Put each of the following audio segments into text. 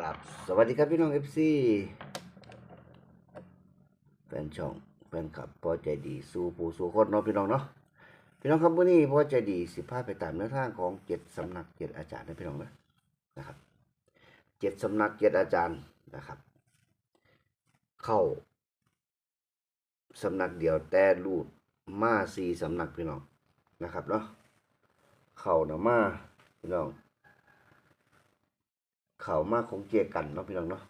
ครับสวัสดีครับพี่น้องเอฟซีแฟนช่องแฟนคลับพอใจดีสู้ผู้สู้คนเนาะพี่น้องเนาะพี่น้องครับวันนี้พอใจดีสิพาไปตามแนวทางของเจ็ดสำนักเจ็ดอาจารย์นะพี่น้องนะนะครับเจ็ดสำนักเจ็ดอาจารย์นะครับ เข้าสำนักเดียวแต่รูดมาสี่สำนักพี่น้องนะครับเนาะเข้านะมาพี่น้อง เขามากคงเกียกันเนาะพี่น้องเนาะ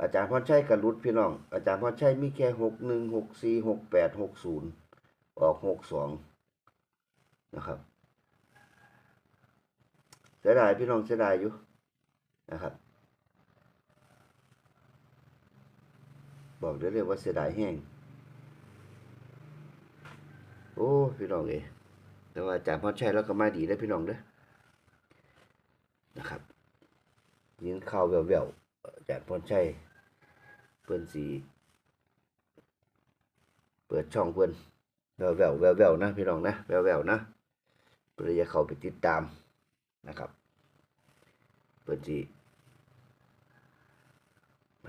อาจารย์พรชัยกับรุดพี่น้อง อาจารย์พรชัยมีแค่หกหนึ่งหกสี่หกแปดหกศูนย์ออกหกสองนะครับเสียดายพี่น้องเสียดายอยู่นะครับ บอกได้เลยว่าเสียดายแห้งโอ้พี่น้องเอยแต่ว่าอาจารย์พรชัยแล้วก็มาดีได้พี่น้องเด้อนะครับ ยิ นข่าวแววๆอาจารย์พรชัยเพิ่อนสีเปิดช่องเพิ่อนแววๆแววๆนะพี่น้องนะแววๆนะเพื่อจะเข้าไปติดตามนะครับเพิ่อนสี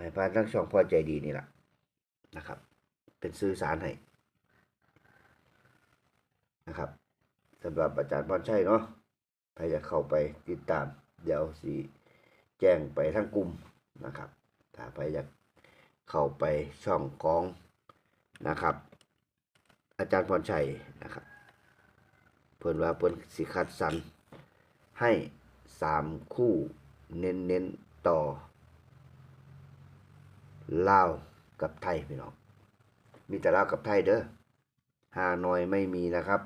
ให้ผ่านทั้งช่องพอใจดีนี่แหละนะครับ เป็นสื่อสารให้นะครับสำหรับอาจารย์พรชัยเนาะใครจะเข้าไปติดตามเดี๋ยวสิ แจ้งไปทั้งกลุ่มนะครับ ถ้าไปอยากเข้าไปช่องของนะครับ อาจารย์พรชัยนะครับ เพิ่นว่าเพิ่นสิคัดสรรให้สามคู่เน้นเน้นๆต่อลาวกับไทยพี่น้อง มีแต่ลาวกับไทยเด้อฮานอยไม่มีนะครับ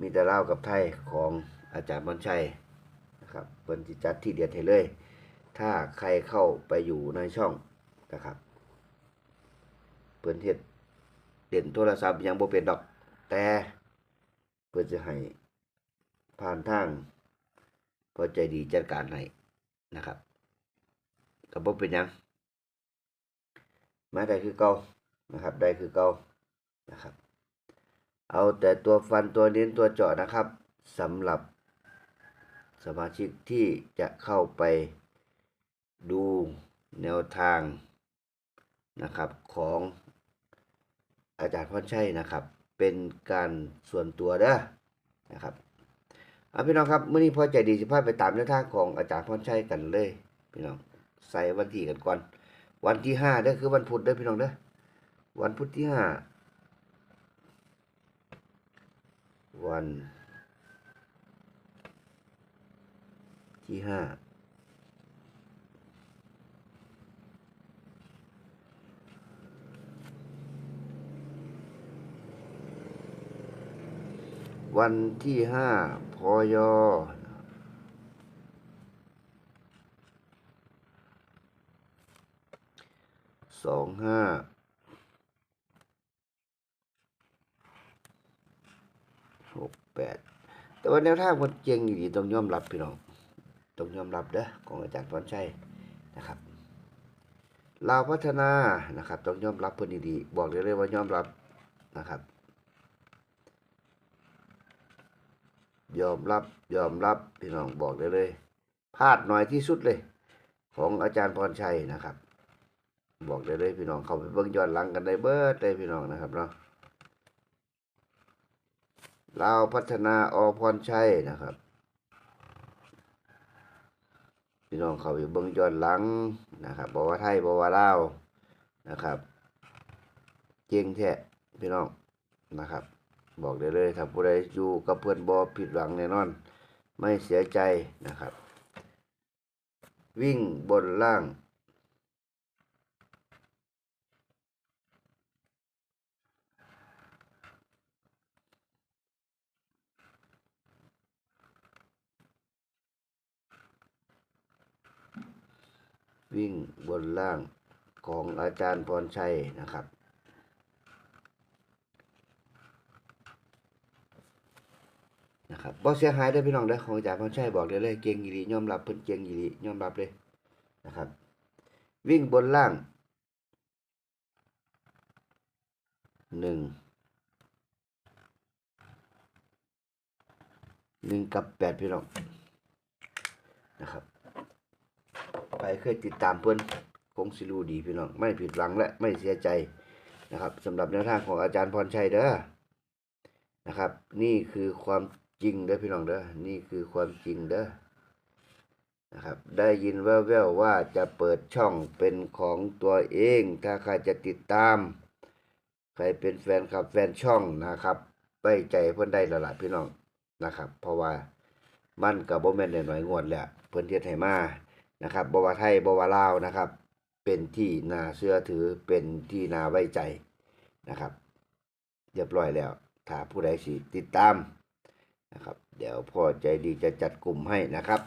มีแต่ลาวกับไทยของอาจารย์พรชัย นะครับเพิ่นสิจัดที่เดียดให้เลย ถ้าใครเข้าไปอยู่ในช่องนะครับเพิ่นเฮ็ดเด่นโทรศัพท์ยังบ่เป็นดอกแต่เพิ่นจะให้ผ่านทางพอใจดีจัดการให้นะครับก็บ่เป็นหยังมาได้คือเก่านะครับ ได้คือเก่านะครับ เอาแต่ตัวฟันตัวเน้นตัวเจาะนะครับสำหรับ สมาชิกที่จะเข้าไปดูแนวทางนะครับของอาจารย์พรชัยนะครับ เป็นการส่วนตัวเด้อนะครับเอาพี่น้องครับเมื่อนี้พอใจดีสิพาไปตามแนวทางของอาจารย์พรชัยกันเลยพี่น้องใส่วันที่กันก่อน วันที่ห้าเด้อคือวันพุธเด้อพี่น้องเด้อวันพุธที่ห้าวัน ที่ห้าวันที่ห้าพอยสองห้าหกแปดแต่ว่าแนวทางมันเก่งอยู่ดีต้องยอมรับพี่น้อง ต้องยอมรับเด้อของอาจารย์พรชัยนะครับลาวพัฒนานะครับ ต้องยอมรับเพิ่อนดีๆบอกได้เลยว่ายอมรับนะครับ ยอมรับยอมรับพี่น้องบอกได้เลยพลาดน้อยที่สุดเลย ของอาจารย์พรชัยนะครับ บอกได้เลยพี่น้องเขาไปเบิ่งย้อนหลังกันได้เบิดเลยพี่น้องนะครับเนาะลาวพัฒนาอพรชัยนะครับ พี่น้องเขาไปเบิ่งย้อนหลังนะครับบอกว่าไทยบอกว่าลาวนะครับ เก่งแท้พี่น้องนะครับ บอกได้เลยถ้าผู้ใดอยู่กับเพื่อนบอผิดหวังแน่นอน ไม่เสียใจนะครับ วิ่งบนล่าง วิ่งบนล่างของอาจารย์พรชัยนะครับ นะครับบ่เสียหายเด้พี่น้องเด้ของอาจารย์พรชัยบอกได้เลยเก่งอีหลียอมรับเพิ่นเก่งอีหลียอมรับเลยนะครับ วิ่งบนล่างหนึ่งหนึ่งกับแปดพี่น้องนะครับ ไปเคยติดตามเพิ่อนคงสิรูดีพี่น้องไม่ผิดหวังและไม่เสียใจนะครับสำหรับแนวทางของอาจารย์พรชัยเด้อนะครับ นี่คือความจริงเด้อพี่น้องเด้อนี่คือความจริงเด้อนะครับได้ยินแว่วๆว่าจะเปิดช่องเป็นของตัวเอง ถ้าใครจะติดตาม ใครเป็นแฟนคลับแฟนช่องนะครับไว้ใจเพิ่อนได้ละละพี่น้องนะครับ เพราะว่ามันกับโบแม่นน้อยงวดแหละเพิ่อนเฮ็ดให้มา นะครับบวาไทยบวาลาวนะครับ เป็นที่น่าเชื่อถือเป็นที่น่าไว้ใจนะครับเรียบร้อยแล้วถ้าผู้ใดสิติดตามนะครับ เดี๋ยวพ่อใจดีจะจัดกลุ่มให้นะครับ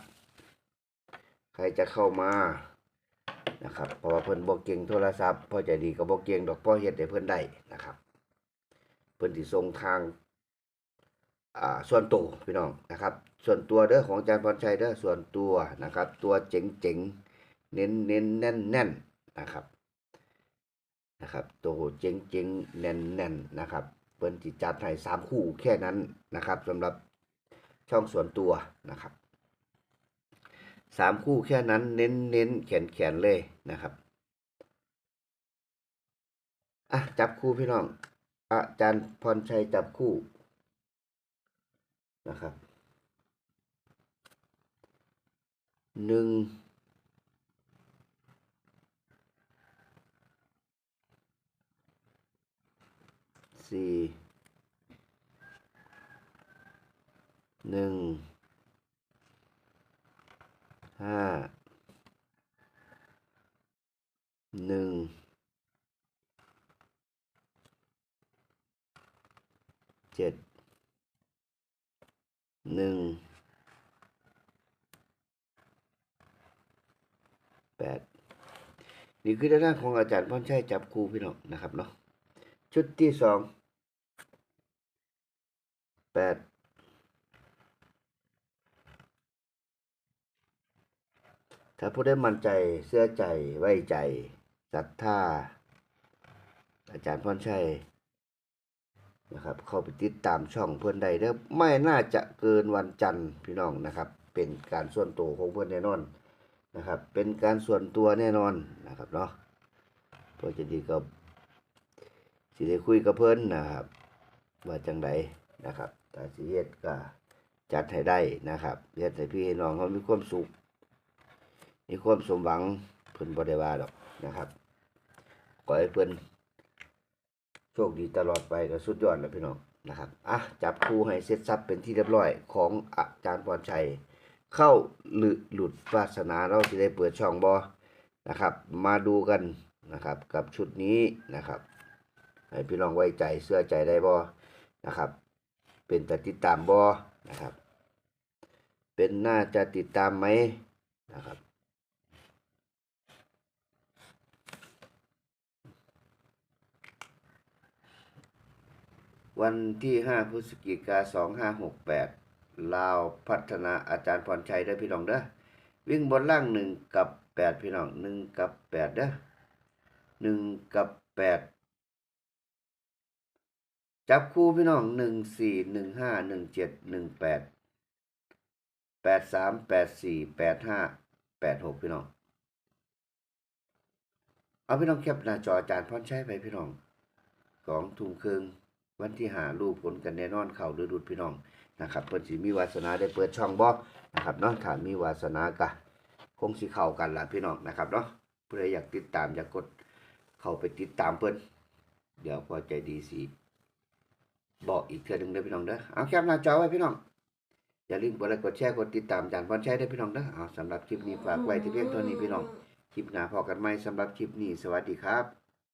ใครจะเข้ามานะครับเพราะว่าเพิ่นบ่เก่งโทรศัพท์พ่อใจดีก็บ่เก่งดอกพ่อเฮ็ดให้เพิ่นได้นะครับ เพิ่นสิส่งทาง ส่วนตัวพี่น้องนะครับ ส่วนตัวเด้อของอาจารย์พรชัยเด้อส่วนตัวนะครับ ตัวเจ๋งๆเน้นเน้นแน่นแน่นนะครับนะครับ ตัวเจ๋งเจ๋งๆแน่นแน่นนะครับเพิ่นสิจัดให้สามคู่แค่นั้นนะครับสำหรับช่องส่วนตัวนะครับสามคู่แค่นั้นเน้นเน้นแขนแขนเลยนะครับอะจับคู่พี่น้องอาจารย์พรชัยจับคู่ นะครับหนึ่งสี่หนึ่งห้าหนึ่งเจ็ด หนึ่งแปดนี่คือด้านหน้าของอาจารย์พรชัยจับครูพี่น้องนะครับเนาะชุดที่สองแปดถ้าผู้ได้มั่นใจเสื้อใจ ไว้ใจศรัทธาอาจารย์พรชัย นะครับ เข้าไปติดตามช่องเพื่อนใดเด้อไม่น่าจะเกินวันจันทร์พี่น้องนะครับ เป็นการส่วนตัวของเพื่อนแน่นอนนะครับ เป็นการส่วนตัวแน่นอนนะครับเนาะเพื่อจะดีกับสิได้คุยกับเพื่อนนะครับ ว่าจังไดนะครับถ้าสิเฮ็ดก็จัดให้ได้นะครับเฮ็ดให้พี่ให้น้องเขามีความสุขมีความสมหวังเพิ่อนบ่ได้ว่าดอกนะครับขอให้เพิ่อน โชคดีตลอดไปก็สุดยอดแล้วพี่น้องนะครับอะจับคู่ให้เสร็จสับเป็นที่เรียบร้อยของอาจารย์พรชัย เข้าหรือหลุดวาสนาเราจะได้เปิดช่องบอนะครับ มาดูกันนะครับกับชุดนี้นะครับให้พี่น้องไว้ใจเสื้อใจได้บอนะครับ เป็นแต่ติดตามบอนะครับ เป็นน่าจะติดตามไหมนะครับ วันที่ 5พฤศจิกา2568ลาวพัฒนาอาจารย์พรชัยเด้พี่น้องเด้อวิ่งบนล่าง 1 กับ 8 พี่น้อง 1 กับ 8 เด้อ1 กับ 8 จับคู่พี่น้อง 1 4 1 5 1 7 1 8 8 3 8 4 8 5 8 6 พี่น้อง เอาพี่น้องแคปหน้าจออาจารย์พรชัยไปพี่น้องสองทุ่มครึ่ง วันที่หารูปผลกันแน่นอนเข่าหรือดุดพี่น้องนะครับเพิ่นสิมีวาสนาได้เปิดช่องบ่นะครับเนาะถ้ามีวาสนากะคงสิเข้ากันล่ะพี่น้องนะครับเนาะผู้ใดอยากติดตามอยากกดเข้าไปติดตามเพิ่นเดี๋ยวพอใจดีสิบอกอีกเทื่อหนึงเด้อพี่น้องเด้อเอาแคปหน้าจอไว้พี่น้องอย่าลืมกดไลค์กดแชร์กดติดตามอาจารย์พรชัยได้พี่น้องเด้อเอาสำหรับคลิปนี้ฝากไว้ที่เพียงเท่านี้พี่น้องคลิปหน้าพอกันใหมสำหรับคลิปนี้สวัสดีครับ